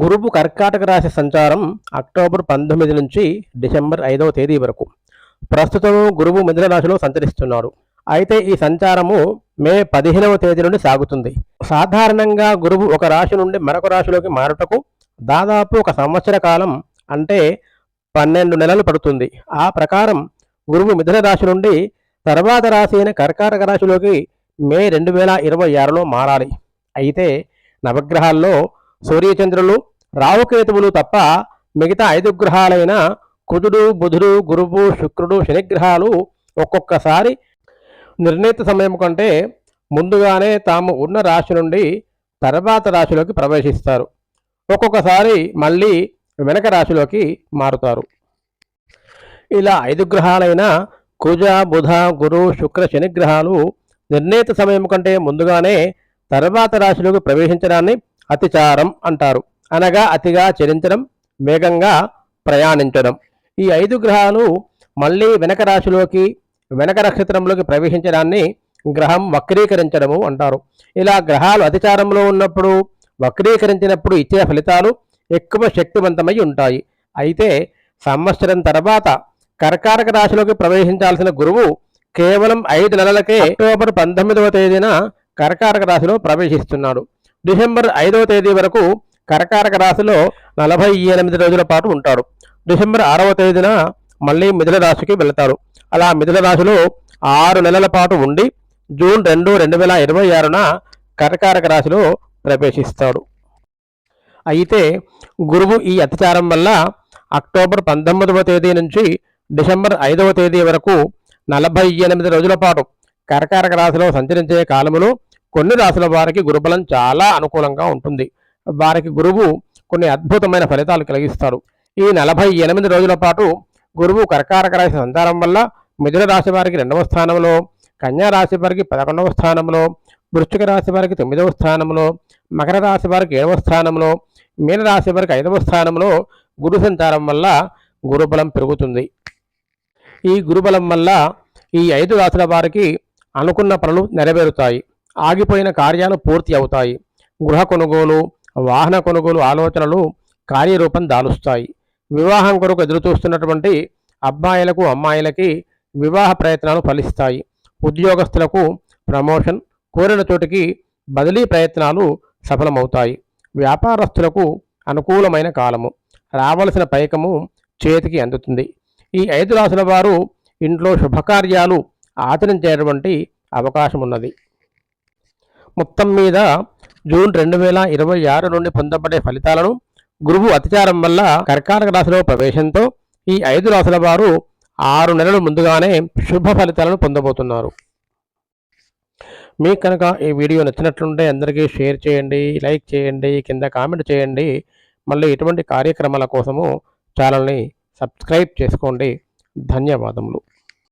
గురువు కర్కాటక రాశి సంచారం అక్టోబర్ పంతొమ్మిది నుంచి డిసెంబర్ ఐదవ తేదీ వరకు. ప్రస్తుతం గురువు మిథున రాశిలో సంచరిస్తున్నాడు. అయితే ఈ సంచారము మే పదిహేనవ తేదీ నుండి సాగుతుంది. సాధారణంగా గురువు ఒక రాశి నుండి మరొక రాశిలోకి మారుటకు దాదాపు ఒక సంవత్సర కాలం అంటే పన్నెండు నెలలు పడుతుంది. ఆ ప్రకారం గురువు మిథున రాశి నుండి తర్వాత రాశి అయిన కర్కాటక రాశిలోకి మే రెండు వేల ఇరవై ఆరులో మారాలి. అయితే నవగ్రహాల్లో సూర్యచంద్రులు రావుకేతువులు తప్ప మిగతా ఐదు గ్రహాలైన కుజుడు బుధుడు గురువు శుక్రుడు శనిగ్రహాలు ఒక్కొక్కసారి నిర్ణీత సమయం కంటే ముందుగానే తాము ఉన్న రాశి నుండి తర్వాత రాశిలోకి ప్రవేశిస్తారు. ఒక్కొక్కసారి మళ్ళీ వెనక రాశిలోకి మారుతారు. ఇలా ఐదు గ్రహాలైన కుజ బుధ గురు శుక్ర శని గ్రహాలు నిర్ణీత సమయం కంటే ముందుగానే తర్వాత రాశిలోకి ప్రవేశించడాన్ని అతిచారం అంటారు. అనగా అతిగా చరించడం వేగంగా ప్రయాణించడం. ఈ ఐదు గ్రహాలు మళ్ళీ వెనక రాశిలోకి వెనక నక్షత్రంలోకి ప్రవేశించడాన్ని గ్రహం వక్రీకరించడము అంటారు. ఇలా గ్రహాలు అతిచారంలో ఉన్నప్పుడు వక్రీకరించినప్పుడు ఇచ్చే ఫలితాలు ఎక్కువ శక్తివంతమై ఉంటాయి. అయితే సంవత్సరం తర్వాత కర్కాటక రాశిలోకి ప్రవేశించాల్సిన గురువు కేవలం ఐదు నెలలకే అక్టోబర్ పంతొమ్మిదవ తేదీన కర్కాటక రాశిలో ప్రవేశిస్తున్నాడు. డిసెంబర్ ఐదవ తేదీ వరకు కరకారక రాశిలో నలభై ఎనిమిది రోజుల పాటు ఉంటాడు డిసెంబర్ ఆరవ తేదీన మళ్ళీ మిథున రాశికి వెళతారు. అలా మిథున రాశిలో ఆరు నెలల పాటు ఉండి జూన్ రెండు రెండు వేల ఇరవై ఆరున కర్కారక రాశిలో ప్రవేశిస్తాడు. అయితే గురువు ఈ అతిచారం వల్ల అక్టోబర్ పంతొమ్మిదవ తేదీ నుంచి డిసెంబర్ ఐదవ తేదీ వరకు నలభై ఎనిమిది రోజుల పాటు కరకారక రాశిలో సంచరించే కాలములో కొన్ని రాశుల వారికి గురుబలం చాలా అనుకూలంగా ఉంటుంది. వారికి గురువు కొన్ని అద్భుతమైన ఫలితాలు కలిగిస్తాడు ఈ నలభై ఎనిమిది రోజుల పాటు గురువు కర్కారక రాశి సంతానం వల్ల మిథున రాశి వారికి రెండవ స్థానంలో కన్యా రాశి వారికి పదకొండవ స్థానంలో వృశ్చిక రాశి వారికి తొమ్మిదవ స్థానంలో మకర రాశి వారికి ఏడవ స్థానంలో మీన రాశి వారికి ఐదవ స్థానంలో గురు సంచారం వల్ల గురుబలం పెరుగుతుంది. ఈ గురుబలం వల్ల ఈ ఐదు రాశుల వారికి అనుకున్న పనులు నెరవేరుతాయి. ఆగిపోయిన కార్యాలు పూర్తి అవుతాయి. గృహ కొనుగోలు వాహన కొనుగోలు ఆలోచనలు కార్యరూపం దాలుస్తాయి. వివాహం కొరకు ఎదురుచూస్తున్నటువంటి అబ్బాయిలకు అమ్మాయిలకి వివాహ ప్రయత్నాలు ఫలిస్తాయి. ఉద్యోగస్తులకు ప్రమోషన్ కోరిన చోటికి బదిలీ ప్రయత్నాలు సఫలమవుతాయి. వ్యాపారస్తులకు అనుకూలమైన కాలము రావలసిన పైకము చేతికి అందుతుంది. ఈ ఐదు రాసుల వారు ఇంట్లో శుభకార్యాలు ఆచరించేటువంటి అవకాశం ఉన్నది మొత్తం మీద జూన్ రెండు వేల ఇరవై ఆరు నుండి పొందబడే ఫలితాలను గురువు అతిచారం వల్ల కర్కాటక రాశిలో ప్రవేశంతో ఈ ఐదు రాశుల వారు ఆరు నెలలు ముందుగానే శుభ ఫలితాలను పొందబోతున్నారు. మీకు కనుక ఈ వీడియో నచ్చినట్లుంటే అందరికీ షేర్ చేయండి లైక్ చేయండి కింద కామెంట్ చేయండి. మళ్ళీ ఇటువంటి కార్యక్రమాల కోసము ఛానల్ని సబ్స్క్రైబ్ చేసుకోండి. ధన్యవాదములు.